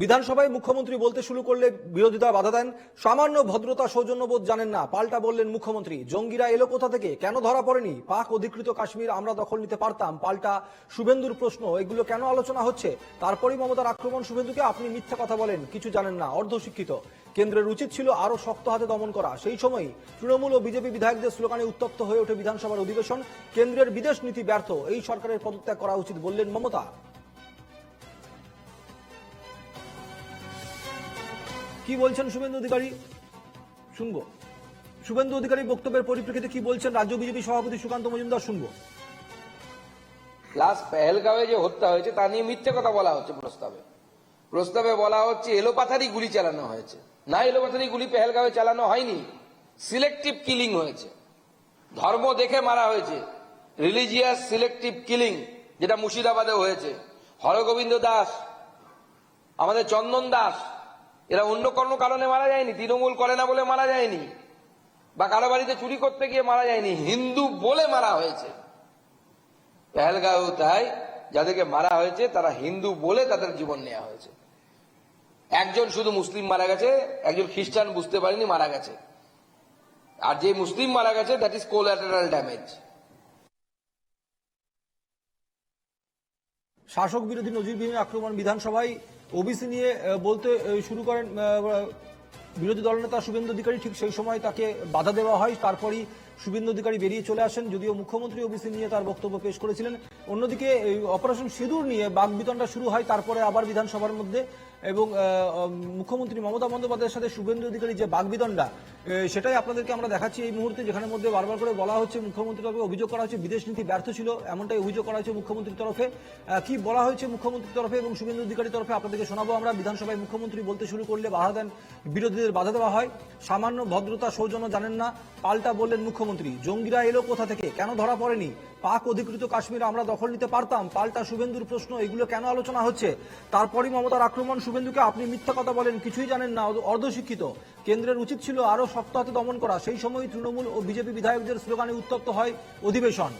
বিধানসভায় মুখ্যমন্ত্রী বলতে শুরু করলে বিরোধীরা বাধা দেন। সামান্য ভদ্রতা সৌজন্যবোধ জানেন না, পাল্টা বললেন মুখ্যমন্ত্রী। জঙ্গিরা এলো কোথা থেকে? কেন ধরা পড়েনি? পাক অধিকৃত কাশ্মীর আমরা দখল নিতে পারতাম। পাল্টা শুভেন্দুর প্রশ্ন, এগুলো কেন আলোচনা হচ্ছে? তারপরেই মমতার আক্রমণ শুভেন্দুকে আপনি মিথ্যা কথা বলেন, কিছু জানেন না, অর্ধশিক্ষিত। কেন্দ্রের উচিত ছিল আরও শক্ত হাতে দমন করা। সেই সময়ই তৃণমূল ও বিজেপি বিধায়কদের স্লোগানে উত্তপ্ত হয়ে ওঠে বিধানসভার অধিবেশন। কেন্দ্রের বিদেশ নীতি ব্যর্থ। এই সরকারের পদত্যাগ করা উচিত বললেন মমতা। কি বলছেন শুভেন্দু অধিকারী? শুনব। শুভেন্দু অধিকারী বক্তব্যের পরিপ্রেক্ষিতে কি বলছেন রাজ্য বিজেপি সভাপতি সুকান্ত মজুমদার? শুনব। প্লাস পেহেলগাঁওয়ে যে হত্যা হয়েছে, তা নিয়ে মিথ্যে কথা বলা হচ্ছে প্রস্তাবে। প্রস্তাবে বলা হচ্ছে, এলোপাথারি গুলি চালানো হয়েছে। না এলোপাথারি গুলি পেহেলগাঁওয়ে চালানো হয়নি, সিলেক্টিভ কিলিং হয়েছে। ধর্ম দেখে মারা হয়েছে, রিলিজিয়াস সিলেক্টিভ কিলিং, যেটা মুর্শিদাবাদে হয়েছে। হরগোবিন্দ দাস, আমাদের চন্দন দাস এরা অন্য কোনো কারণে মারা যায়নি, তৃণমূল করে না বলে মারা যায়নি, বা কারও বাড়িতে চুরি করতে গিয়ে মারা যায়নি, হিন্দু বলে মারা হয়েছে। পেহেলগাঁও তাই যাদেরকে মারা হয়েছে, তারা হিন্দু বলে তাদের জীবন নেওয়া হয়েছে। একজন শুধু মুসলিম মারা গেছে, একজন খ্রিস্টান বুঝতে পারেনি মারা গেছে। আর যে মুসলিম মারা গেছে দ্যাট ইজ কোলাটারাল ড্যামেজ শাসক বিরোধী নজিরবিহীন আক্রমণ বিধানসভায় ওবিসি নিয়ে বলতে শুরু করেন বিরোধী দলনেতা শুভেন্দু অধিকারী, ঠিক সেই সময় তাকে বাধা দেওয়া হয়। তারপরই শুভেন্দু অধিকারী বেরিয়ে চলে আসেন, যদিও মুখ্যমন্ত্রী ওবিসি নিয়ে তার বক্তব্য পেশ করেছিলেন। অন্যদিকে অপারেশন সিঁদুর নিয়ে বাক বিতনটা শুরু হয়, তারপরে আবার বিধানসভার মধ্যে এবং মুখ্যমন্ত্রী মমতা বন্দ্যোপাধ্যায়ের সাথে শুভেন্দু অধিকারী যে বাগবিতণ্ডা আহ, সেটাই আপনাদেরকে আমরা দেখাচ্ছি এই মুহূর্তে যেখানে মধ্যে বারবার করে বলা হচ্ছে মুখ্যমন্ত্রীর অভিযোগ করা হচ্ছে বিদেশ নীতি ব্যর্থ ছিল এমনটাই অভিযোগ করা হয়েছে মুখ্যমন্ত্রীর তরফে। কি বলা হয়েছে মুখ্যমন্ত্রীর তরফে এবং শুভেন্দু অধিকারীর তরফে আপনাদেরকে শোনাবো আমরা। বিধানসভায় মুখ্যমন্ত্রী বলতে শুরু করলে বাধা দেন বিরোধীদের বাধা দেওয়া হয়। সামান্য ভদ্রতা সৌজন্য জানেন না পাল্টা বললেন মুখ্যমন্ত্রী। জঙ্গিরা এলো কোথা থেকে? কেন ধরা পড়েনি? পাক অধিকৃত কাশ্মীর আমরা দখল নিতে পারতাম। পাল্টা শুভেন্দুর প্রশ্ন, এগুলো কেন আলোচনা হচ্ছে? তারপরই মমতার আক্রমণ, শুভেন্দুকে আপনি মিথ্যা কথা বলেন, কিছুই জানেন না অর্ধশিক্ষিত। কেন্দ্রের উচিত ছিল আরও শক্ত হাতে দমন করা। সেই সময় তৃণমূল ও বিজেপি বিধায়কদের স্লোগানে উত্তপ্ত হয় অধিবেশন।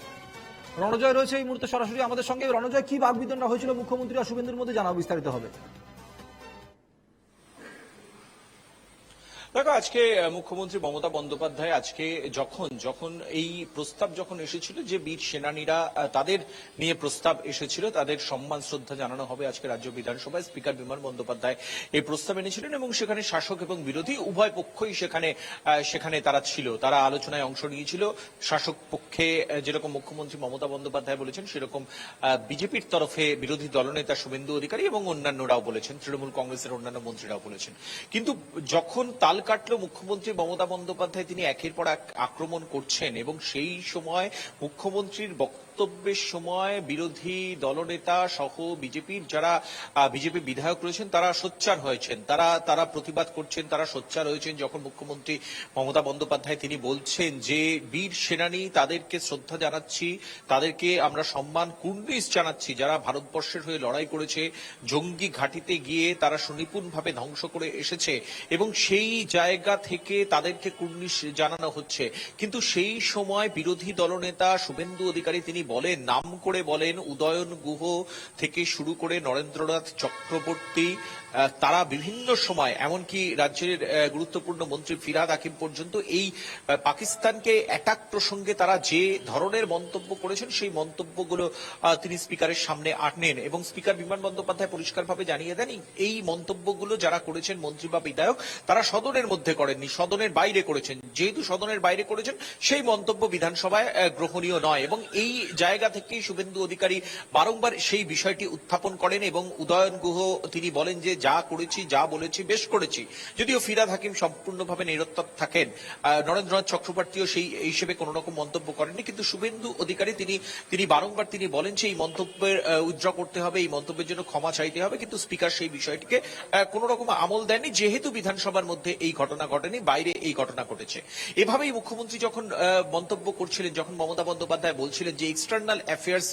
রণজয় রয়েছে এই মুহূর্তে সরাসরি আমাদের সঙ্গে। রণজয়, কি বাগবিতণ্ডা হয়েছিল মুখ্যমন্ত্রী আর শুভেন্দুর মধ্যে জানাও বিস্তারিত হবে। দেখো, আজকে মুখ্যমন্ত্রী মমতা বন্দ্যোপাধ্যায় আজকে যখন যখন এই প্রস্তাব যখন এসেছিল যে বীর সেনানীরা তাদের নিয়ে প্রস্তাব এসেছিল, তাদের সম্মান, শ্রদ্ধা জানানো হবে আজকে রাজ্য বিধানসভায়, স্পিকার বিমান বন্দ্যোপাধ্যায় এই প্রস্তাব এনেছিলেন এবং সেখানে শাসক এবং বিরোধী উভয় পক্ষই সেখানে সেখানে তারা ছিল। তারা আলোচনায় অংশ নিয়েছিল। শাসক পক্ষে যেরকম মুখ্যমন্ত্রী মমতা বন্দ্যোপাধ্যায় বলেছেন, সেরকম বিজেপির তরফে বিরোধী দলনেতা শুভেন্দু অধিকারী এবং অন্যান্যরাও বলেছেন, তৃণমূল কংগ্রেসের অন্যান্য মন্ত্রীরাও বলেছেন। কিন্তু যখন তাল কাটলো মুখ্যমন্ত্রী মমতা বন্দ্যোপাধ্যায়। তিনি একের পর এক আক্রমণ করছেন এবং সেই সময় মুখ্যমন্ত্রীর বক্তব্যের সময় বিরোধী দলনেতা সহ বিজেপির যারা বিজেপি বিধায়ক রয়েছেন, তারা সোচ্চার হয়েছেন। তারা তারা প্রতিবাদ করছেন, তারা সোচ্চার হয়েছেন যখন মুখ্যমন্ত্রী মমতা বন্দ্যোপাধ্যায় তিনি বলছেন যে, বীর সেনানী তাদেরকে শ্রদ্ধা জানাচ্ছি, তাদেরকে আমরা সম্মান কুর্নিশ জানাচ্ছি। যারা ভারতবর্ষের হয়ে লড়াই করেছে, জঙ্গি ঘাটিতে গিয়ে তারা সুনিপুণভাবে ধ্বংস করে এসেছে এবং সেই জায়গা থেকে তাদেরকে কুর্নিশ জানানো হচ্ছে। কিন্তু সেই সময় বিরোধী দলনেতা শুভেন্দু অধিকারী তিনি বলেন, নাম করে বলেন, উদয়ন গুহ থেকে শুরু করে নরেন্দ্রনাথ চক্রবর্তী তারা বিভিন্ন সময়, এমনকি রাজ্যের গুরুত্বপূর্ণ মন্ত্রী ফিরাদ আকিম পর্যন্ত এই পাকিস্তানকে অ্যাটাক প্রসঙ্গে তারা যে ধরনের মন্তব্য করেছেন, সেই মন্তব্যগুলো তিনি স্পিকারের সামনে আনেন এবং স্পিকার বিমান বন্দ্যোপাধ্যায় পরিষ্কারভাবে জানিয়ে দেন, এই- মন্তব্যগুলো যারা করেছেন, মন্ত্রী বা বিধায়ক, তারা সদনের মধ্যে করেননি, সদনের বাইরে করেছেন। যেহেতু সদনের বাইরে করেছেন, সেই মন্তব্য বিধানসভায় গ্রহণীয় নয় এবং এই জায়গা থেকেই শুভেন্দু অধিকারী বারংবার সেই বিষয়টি উত্থাপন করেন এবং উদয়ন গুহ তিনি বলেন যে, যা করেছি, যা বলেছি, বেশ করেছি। যদিও ফিরাদ হাকিম সম্পূর্ণভাবে নিরত্তর থাকেন। নরেন্দ্রনাথ চক্রবর্তীও সেই হিসেবে কোন রকম মন্তব্য করেননি। কিন্তু শুভেন্দু অধিকারী তিনি তিনি বারংবার তিনি বলেন যে, এই মন্তব্যের উজ্জ্ব করতে হবে, এই মন্তব্যের জন্য ক্ষমা চাইতে হবে। কিন্তু স্পিকার সেই বিষয়টিকে কোন রকম আমল দেননি। যেহেতু বিধানসভার মধ্যে এই ঘটনা ঘটেনি, বাইরে এই ঘটনা ঘটেছে। এভাবেই মুখ্যমন্ত্রী যখন মন্তব্য করছিলেন, যখন মমতা বন্দ্যোপাধ্যায় বলছিলেন যে এক্সটার্নাল অ্যাফেয়ার্স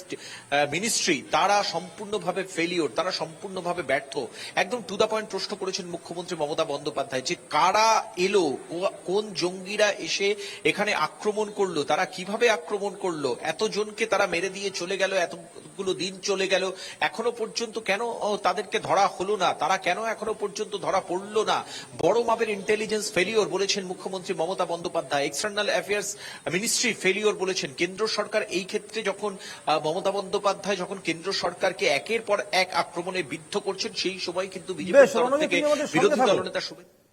মিনিস্ট্রি তারা সম্পূর্ণভাবে ফেলিওর তারা সম্পূর্ণভাবে ব্যর্থ। একদম টু দা পয়েন্ট প্রশ্ন করেছেন মুখ্যমন্ত্রী মমতা বন্দ্যোপাধ্যায় যে কারা এলো কোন জঙ্গিরা এসে এখানে আক্রমণ করল, তারা কীভাবে আক্রমণ করল, এতজনকে তারা মেরে দিয়ে চলে গেল এতগুলো দিন চলে গেল। এখনও পর্যন্ত কেন তাদেরকে ধরা হলো না? তারা কেন এখনও পর্যন্ত ধরা পড়ল না? বড় মাপের ইন্টেলিজেন্স ফেলিওর বলেছেন মুখ্যমন্ত্রী Mamata Bandyopadhyay. External affairs ministry failure বলেছেন। কেন্দ্র সরকার এই ক্ষেত্রে যখন মমতা বন্দ্যোপাধ্যায় যখন কেন্দ্র সরকারকে একের পর এক আক্রমণে বিদ্ধ করছেন সেই সময় কিন্তু বিজেপি বেশ, থেকে বিরোধী দলনেতা শুভেন্দু